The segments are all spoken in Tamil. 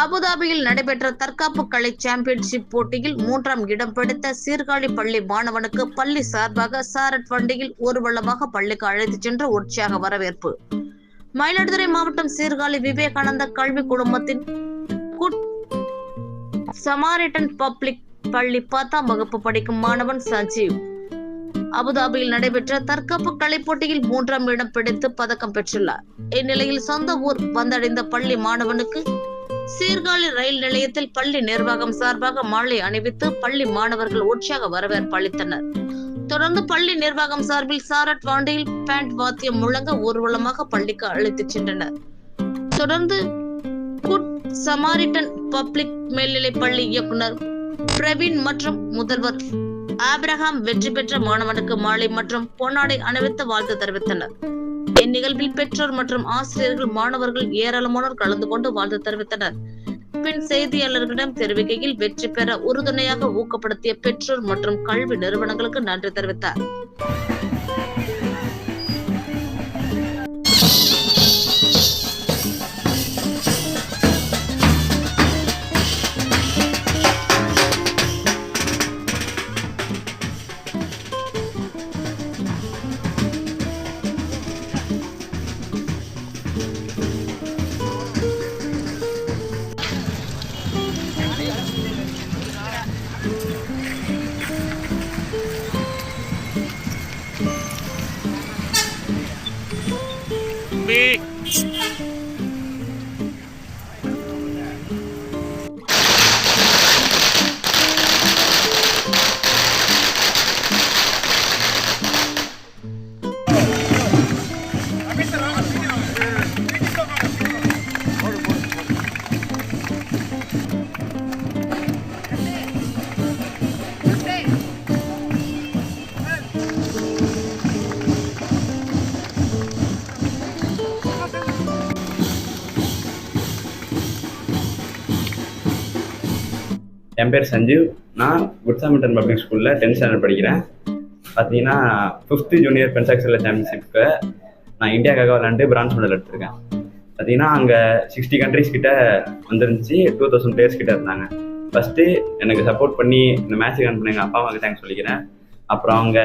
அபுதாபியில் நடைபெற்ற தற்காப்பு கலை சாம்பியன்ஷிப் போட்டியில் மூன்றாம் இடம் பிடித்த சீர்காழி பள்ளி மாணவனுக்கு பள்ளி சார்பாக சாரட் வண்டியில் ஊர்வலமாக பள்ளிக்கு அழைத்துச் சென்ற உற்சாக வரவேற்பு. மயிலாடுதுறை மாவட்டம் சீர்காழி விவேகானந்த கல்வி குடும்பத்தின் சமாரிட்டன் பப்ளிக் பள்ளி பத்தாம் வகுப்பு படிக்கும் மாணவன் சஞ்சீவ். அபுதாபியில் நடைபெற்ற தற்காப்பு கலை போட்டியில் மூன்றாம் இடம் பிடித்து பதக்கம் பெற்றுள்ளார். இந்நிலையில் சொந்த ஊர் வந்தடைந்த பள்ளி மாணவனுக்கு சீர்காழி ரயில் நிலையத்தில் பள்ளி நிர்வாகம் சார்பாக மாலை அணிவித்து பள்ளி மாணவர்கள் உற்சாக வரவேற்பு அளித்தனர். தொடர்ந்து பள்ளி நிர்வாகம் சார்பில் சாரட் வாண்டியில் பேண்ட் வாத்தியம் முழங்க ஊர்வலமாக பள்ளிக்கு அழைத்துச் சென்றனர். தொடர்ந்து குட் சமாரிட்டன் பப்ளிக் மேல்நிலை பள்ளி இயக்குனர் பிரவீன் மற்றும் முதல்வர் ஆப்ரஹாம் வெற்றி பெற்ற மாணவனுக்கு மாலை மற்றும் பொன்னாடை அணிவித்து வாழ்த்து தெரிவித்தனர். இந்நிகழ்வில் பெற்றோர் மற்றும் ஆசிரியர்கள் மாணவர்கள் ஏராளமானோர் கலந்து கொண்டு வாழ்த்து தெரிவித்தனர். பின் செய்தியாளர்களிடம் தெரிவிக்கையில் வெற்றி பெற உறுதுணையாக ஊக்கப்படுத்திய பெற்றோர் மற்றும் கல்வி நிறுவனங்களுக்கு நன்றி தெரிவித்தார். Big. என் பேர் சஞ்சீவ். நான் குட்சாமிட்டன் பப்ளிக் ஸ்கூலில் டென்த் ஸ்டாண்டர்ட் படிக்கிறேன். பார்த்தீங்கன்னா ஃபிஃப்த்து ஜூனியர் பென்சாக்ஸில் சாம்பியன்ஷிப்க்கு நான் இந்தியாக்காக விளாண்டு பிரான்ஸ் மெடல் எடுத்திருக்கேன். பார்த்தீங்கன்னா அங்கே சிக்ஸ்டி கண்ட்ரிஸ் கிட்ட வந்துருந்துச்சு. டூ தௌசண்ட் பிளேயர்ஸ் கிட்ட இருந்தாங்க. ஃபஸ்ட்டு எனக்கு சப்போர்ட் பண்ணி இந்த மேட்ச்சுக்கு அனுப்பின எங்கள் அப்பா அம்மாவுக்கு தேங்க்ஸ் சொல்லிக்கிறேன். அப்புறம் அவங்க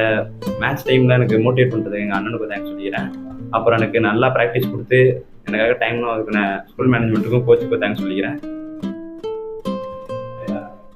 மேட்ச் டைமில் எனக்கு மோட்டிவேட் பண்ணுறது எங்கள் அண்ணனுக்கு தேங்க்ஸ் சொல்லிக்கிறேன். அப்புறம் எனக்கு நல்லா ப்ராக்டிஸ் கொடுத்து எனக்காக டைம் இருக்கிற ஸ்கூல் மேனேஜ்மெண்ட்டுக்கும் கோச்சுக்கும் தேங்க்ஸ் சொல்லிக்கிறேன்.